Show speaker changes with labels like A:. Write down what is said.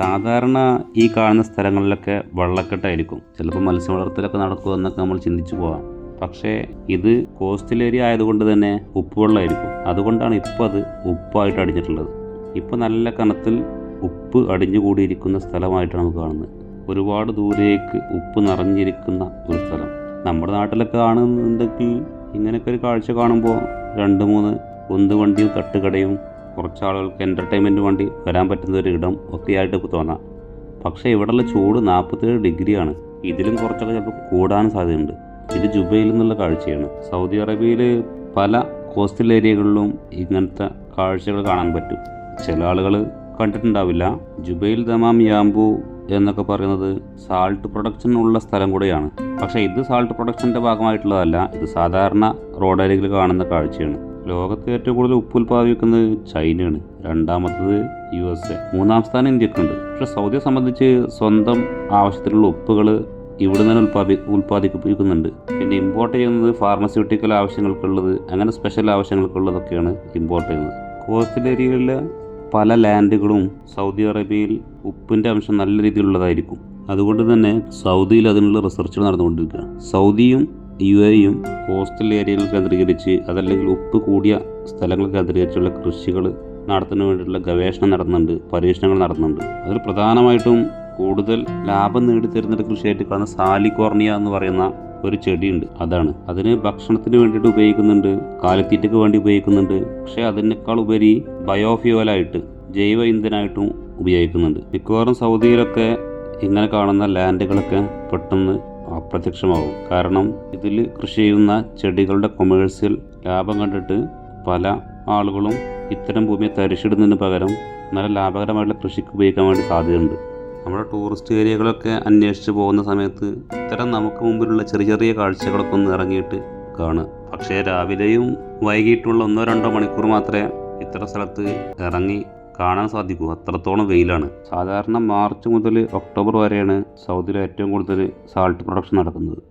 A: സാധാരണ ഈ കാണുന്ന സ്ഥലങ്ങളിലൊക്കെ വെള്ളക്കെട്ടായിരിക്കും. ചിലപ്പോൾ മത്സ്യ വളർത്തലൊക്കെ നടക്കുമെന്നൊക്കെ നമ്മൾ ചിന്തിച്ചു പോവാം. പക്ഷേ ഇത് കോസ്റ്റൽ ഏരിയ ആയതുകൊണ്ട് തന്നെ ഉപ്പുവെള്ളമായിരിക്കും. അതുകൊണ്ടാണ് ഇപ്പോൾ അത് ഉപ്പായിട്ട് അടിഞ്ഞിട്ടുള്ളത്. ഇപ്പോൾ നല്ല കനത്തിൽ ഉപ്പ് അടിഞ്ഞുകൂടിയിരിക്കുന്ന സ്ഥലമായിട്ടാണ് നമുക്ക് കാണുന്നത്. ഒരുപാട് ദൂരേക്ക് ഉപ്പ് നിറഞ്ഞിരിക്കുന്ന ഒരു സ്ഥലം. നമ്മുടെ നാട്ടിലൊക്കെ കാണുന്നുണ്ടെങ്കിൽ ഇങ്ങനെയൊക്കെ ഒരു കാഴ്ച കാണുമ്പോൾ രണ്ട് മൂന്ന് ഉന്ത് വണ്ടിയും തട്ടുകടയും കുറച്ച് ആളുകൾക്ക് എന്റർടൈൻമെന്റ് വേണ്ടി വരാൻ പറ്റുന്ന ഒരു ഇടം ഒക്കെ ആയിട്ട് ഇപ്പോൾ തോന്നാം. പക്ഷേ ഇവിടെയുള്ള ചൂട് നാൽപ്പത്തേഴ് ഡിഗ്രിയാണ്. ഇതിലും കുറച്ചൊക്കെ ചിലപ്പോൾ കൂടാൻ സാധ്യതയുണ്ട്. ഇത് ജുബൈയിൽ നിന്നുള്ള കാഴ്ചയാണ്. സൗദി അറേബ്യയിൽ പല കോസ്റ്റൽ ഏരിയകളിലും ഇങ്ങനത്തെ കാഴ്ചകൾ കാണാൻ പറ്റും. ചില ആളുകൾ കണ്ടിട്ടുണ്ടാവില്ല. ജുബൈൽ ദമാം യാംബു എന്നൊക്കെ പറയുന്നത് സാൾട്ട് പ്രൊഡക്ഷൻ ഉള്ള സ്ഥലം കൂടെയാണ്. പക്ഷേ ഇത് സാൾട്ട് പ്രൊഡക്ഷന്റെ ഭാഗമായിട്ടുള്ളതല്ല. ഇത് സാധാരണ റോഡരികിൽ കാണുന്ന കാഴ്ചയാണ്. ലോകത്ത് ഏറ്റവും കൂടുതൽ ഉപ്പ് ഉൽപ്പാദിപ്പിക്കുന്നത് ചൈനയാണ്. രണ്ടാമത്തത് യു എസ് എ. മൂന്നാം സ്ഥാനം ഇന്ത്യക്കുണ്ട്. പക്ഷെ സൗദിയെ സംബന്ധിച്ച് സ്വന്തം ആവശ്യത്തിനുള്ള ഉപ്പുകൾ ഇവിടെ നിന്ന് ഉൽപ്പാദി ഉൽപ്പാദിപ്പിക്കുന്നുണ്ട്. പിന്നെ ഇമ്പോർട്ട് ചെയ്യുന്നത് ഫാർമസ്യൂട്ടിക്കൽ ആവശ്യങ്ങൾക്കുള്ളത് അങ്ങനെ സ്പെഷ്യൽ ആവശ്യങ്ങൾക്കുള്ളതൊക്കെയാണ് ഇമ്പോർട്ട് ചെയ്യുന്നത്. കോസ്റ്റൽ ഏരിയകളിലെ പല ലാൻഡുകളും സൗദി അറേബ്യയിൽ ഉപ്പിന്റെ അംശം നല്ല രീതിയിലുള്ളതായിരിക്കും. അതുകൊണ്ട് തന്നെ സൗദിയിൽ അതിനുള്ള റിസർച്ചുകൾ നടന്നുകൊണ്ടിരിക്കുകയാണ്. സൗദിയും യു എയും കോസ്റ്റൽ ഏരിയകൾ കേന്ദ്രീകരിച്ച് അതല്ലെങ്കിൽ ഉപ്പ് കൂടിയ സ്ഥലങ്ങൾ കേന്ദ്രീകരിച്ചുള്ള കൃഷികൾ നടത്തുന്നതിന് വേണ്ടിയിട്ടുള്ള ഗവേഷണം നടത്തുന്നുണ്ട് പരീക്ഷണങ്ങൾ നടത്തുന്നുണ്ട്. അതിൽ പ്രധാനമായിട്ടും കൂടുതൽ ലാഭം നേടിത്തരുന്ന ഒരു കൃഷിയായിട്ട് കാണുന്ന സാലിക്കോർണിയ എന്ന് പറയുന്ന ഒരു ചെടിയുണ്ട് അതാണ്. അതിന് ഭക്ഷണത്തിന് വേണ്ടിയിട്ട് ഉപയോഗിക്കുന്നുണ്ട് കാലിത്തീറ്റയ്ക്ക് വേണ്ടി ഉപയോഗിക്കുന്നുണ്ട് പക്ഷേ അതിനേക്കാൾ ഉപരി ബയോഫ്യൂവലായിട്ട് ജൈവ ഇന്ധനമായിട്ടും ഉപയോഗിക്കുന്നുണ്ട്. മിക്കവാറും സൗദിയിലൊക്കെ ഇങ്ങനെ കാണുന്ന ലാൻഡുകളൊക്കെ പെട്ടെന്ന് അപ്രത്യക്ഷമാവും. കാരണം ഇതിൽ കൃഷി ചെയ്യുന്ന ചെടികളുടെ കൊമേഴ്സ്യൽ ലാഭം കണ്ടിട്ട് പല ആളുകളും ഇത്തരം ഭൂമിയെ തരിച്ചിടുന്നതിന് പകരം നല്ല ലാഭകരമായിട്ടുള്ള കൃഷിക്ക് ഉപയോഗിക്കാൻ വേണ്ടി സാധ്യതയുണ്ട്. നമ്മുടെ ടൂറിസ്റ്റ് ഏരിയകളൊക്കെ അന്വേഷിച്ച് പോകുന്ന സമയത്ത് ഇത്തരം നമുക്ക് മുമ്പിലുള്ള ചെറിയ ചെറിയ കാഴ്ചകളൊക്കെ ഒന്ന് ഇറങ്ങിയിട്ട് കാണുക. പക്ഷേ രാവിലെയും വൈകിട്ടുള്ള ഒന്നോ രണ്ടോ മണിക്കൂർ മാത്രമേ ഇത്തരം സ്ഥലത്ത് ഇറങ്ങി കാണാൻ സാധിക്കും. അത്രത്തോളം വെയിലാണ്. സാധാരണ മാർച്ച് മുതൽ ഒക്ടോബർ വരെയാണ് സൗദിയിൽ ഏറ്റവും കൂടുതൽ സാൾട്ട് പ്രൊഡക്ഷൻ നടക്കുന്നത്.